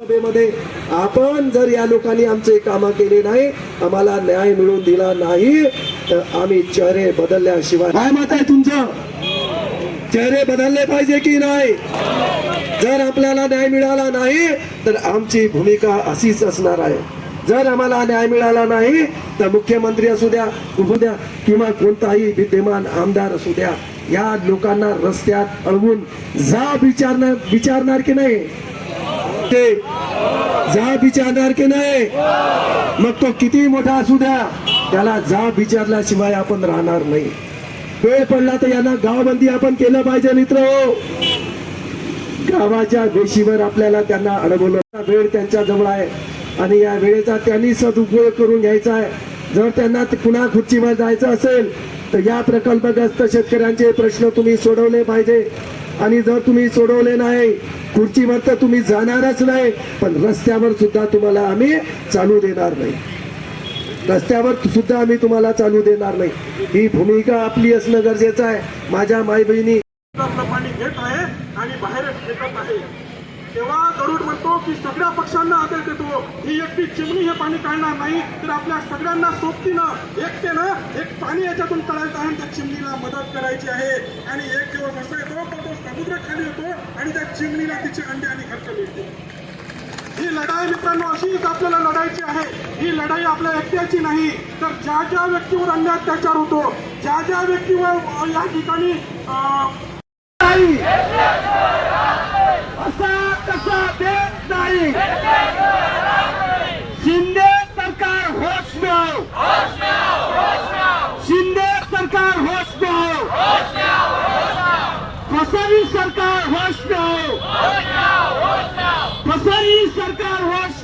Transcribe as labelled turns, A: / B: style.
A: सभेमध्ये आपण जर या लोकांनी आमचे काम केले नाही आम्हाला न्याय मिळवून दिला नाही तर आम्ही चेहरे बदलल्याशिवाय काय मत आहे तुमचं? चेहरे बदलले पाहिजे की नाही? जर आपल्याला न्याय मिळाला नाही तर आमची भूमिका अशीच असणार आहे. जर आम्हाला न्याय मिळाला नाही तर मुख्यमंत्री असू द्या उभू द्या किंवा कोणताही विद्यमान आमदार असू द्या या लोकांना रस्त्यात अडवून जा विचारणार विचारणार की नाही? ते जा विचारणार की नाही? मग तो किती मोठा असू द्या त्याला जा विचारल्याशिवाय आपण राहणार नाही. वेळ पडला तर यांना गावबंदी आपण केलं पाहिजे मित्र हो. गावाच्या वेशीवर आपल्याला त्यांना अडवलं वेळ त्यांच्या जवळ आहे. आणि या वेळेचा त्यांनी सदुपयोग करून घ्यायचा आहे. जर त्यांना पुन्हा खुर्चीवर जायचं असेल तर या प्रकल्पग्रस्त शेतकऱ्यांचे प्रश्न तुम्ही सोडवले पाहिजे. आणि जर तुम्ही सोडवले नाही खुर्चीवर तर तुम्ही जाणारच नाही. पण रस्त्यावर सुद्धा तुम्हाला आम्ही चालू देणार नाही. रस्त्यावर सुद्धा आम्ही तुम्हाला चालू देणार नाही. ही भूमिका आपली असणं गरजेचं आहे. माझ्या माय बहिणी
B: पाणी घेत आहे. आणि बाहेर फेकत आहे. तेव्हा गरुड म्हणतो की सगळ्या पक्षांना आदर देतो ही एकटी चिमणी हे पाणी काढणार नाही तर आपल्या सगळ्यांना सोबतीनं एकटेनं एक पाणी याच्यातून काढायचं आहे आणि त्या चिमणीला मदत करायची आहे. आणि एक दिवस असा येतो का तो समुद्र खाली येतो आणि त्या चिमणीला तिचे अंडे आणि घरचं मिळते. ही लढाई मित्रांनो अशीच आपल्याला लढायची आहे. ही लढाई आपल्या एकट्याची नाही तर ज्या ज्या व्यक्तीवर अन्य अत्याचार होतो ज्या ज्या व्यक्तीवर या ठिकाणी अ,
A: नाही असा कसा देत नाही शिंदे सरकार होश में आओ शिंदे सरकार होश में आओ फसवी सरकार होश में आओ फसवी सरकार होश